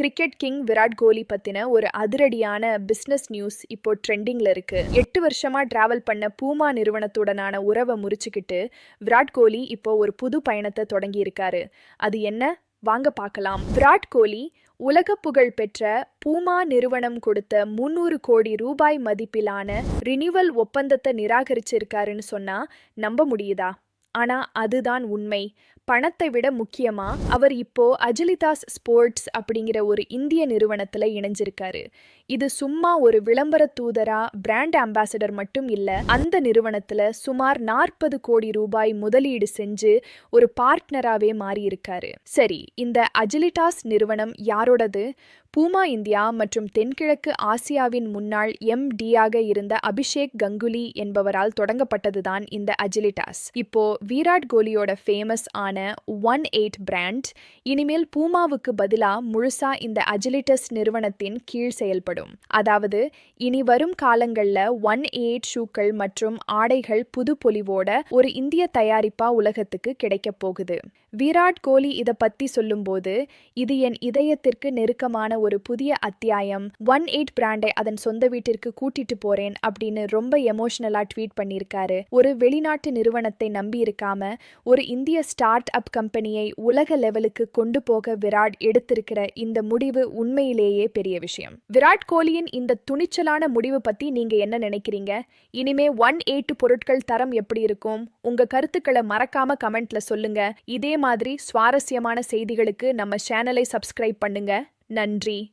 Cricket king Virat Kohli பத்தின ஒரு அதிரடியான பிசினஸ் நியூஸ் இப்போ ட்ரெண்டிங்ல இருக்கு. எட்டு வருஷமா டிராவல் பண்ண பூமா நிறுவனத்துடனான உறவை முறிச்சுக்கிட்டு விராட் கோலி இப்போ ஒரு புது பயணத்தை தொடங்கி இருக்காரு. அது என்ன? வாங்க பார்க்கலாம். விராட் கோலி உலக புகழ் பெற்ற பூமா நிறுவனம் கொடுத்த முன்னூறு கோடி ரூபாய் மதிப்பிலான ரினிவல் ஒப்பந்தத்தை நிராகரிச்சிருக்காருன்னு சொன்னா நம்ப முடியுதா? ஆனா அதுதான் உண்மை. பணத்தை விட முக்கியமா அவர் இப்போ அஜிலிதாஸ் ஸ்போர்ட்ஸ் அப்படிங்கிற ஒரு இந்திய நிறுவனத்துல இணைஞ்சிருக்காரு. இது சும்மா ஒரு விளம்பர தூதரா பிராண்ட் அம்பாசடர் மட்டும் இல்ல அந்த நிறுவனத்துல சுமார் நாற்பது கோடி ரூபாய் முதலீடு செஞ்சு ஒரு பார்ட்னராவே மாறியிருக்காரு. சரி இந்த அஜிலிடாஸ் நிறுவனம் யாரோடது? பூமா இந்தியா மற்றும் தென்கிழக்கு ஆசியாவின் முன்னாள் எம்டியாக இருந்த அபிஷேக் கங்குலி என்பவரால் தொடங்கப்பட்டதுதான் இந்த அஜிலிட்டாஸ் இப்போ விராட் கோலியோட ஃபேமஸ் ஆன ஒன் எயிட் பிராண்ட். இனிமேல் பூமாவுக்கு பதிலா முழுசா இந்த அஜிலிட்டஸ் நிறுவனத்தின் கீழ் செயல்படும். அதாவது இனி வரும் காலங்கள்ல ஒன் எயிட் ஷூக்கள் மற்றும் ஆடைகள் புது பொலிவோட ஒரு இந்திய தயாரிப்பா உலகத்துக்கு கிடைக்கப் போகுது. விராட் கோலி இத பத்தி சொல்லும்போது இது என் இதயத்திற்கு நெருக்கமான ஒரு புதிய அத்தியாயம். ஒன் எயிட் பிராண்டை அதன் சொந்த வீட்டிற்கு கூட்டிட்டு போறேன் அப்படின்னு ரொம்ப எமோஷனலா ட்வீட் பண்ணியிருக்காரு. ஒரு வெளிநாட்டு நிறுவனத்தை நம்பி இருக்காம ஒரு இந்திய ஸ்டார்ட் அப் கம்பெனியை உலக லெவலுக்கு கொண்டு போக விராட் எடுத்திருக்கிற இந்த முடிவு உண்மையிலேயே பெரிய விஷயம். விராட் கோலியின் இந்த துணிச்சலான முடிவு பத்தி நீங்க என்ன நினைக்கிறீங்க? இனிமே ஒன் எயிட் பொருட்கள் தரம் எப்படி இருக்கும்? உங்க கருத்துக்களை மறக்காம கமெண்ட்ல சொல்லுங்க. இதே மாதிரி சுவாரஸ்யமான செய்திகளுக்கு நம்ம சேனலை சப்ஸ்கிரைப் பண்ணுங்க. நன்றி.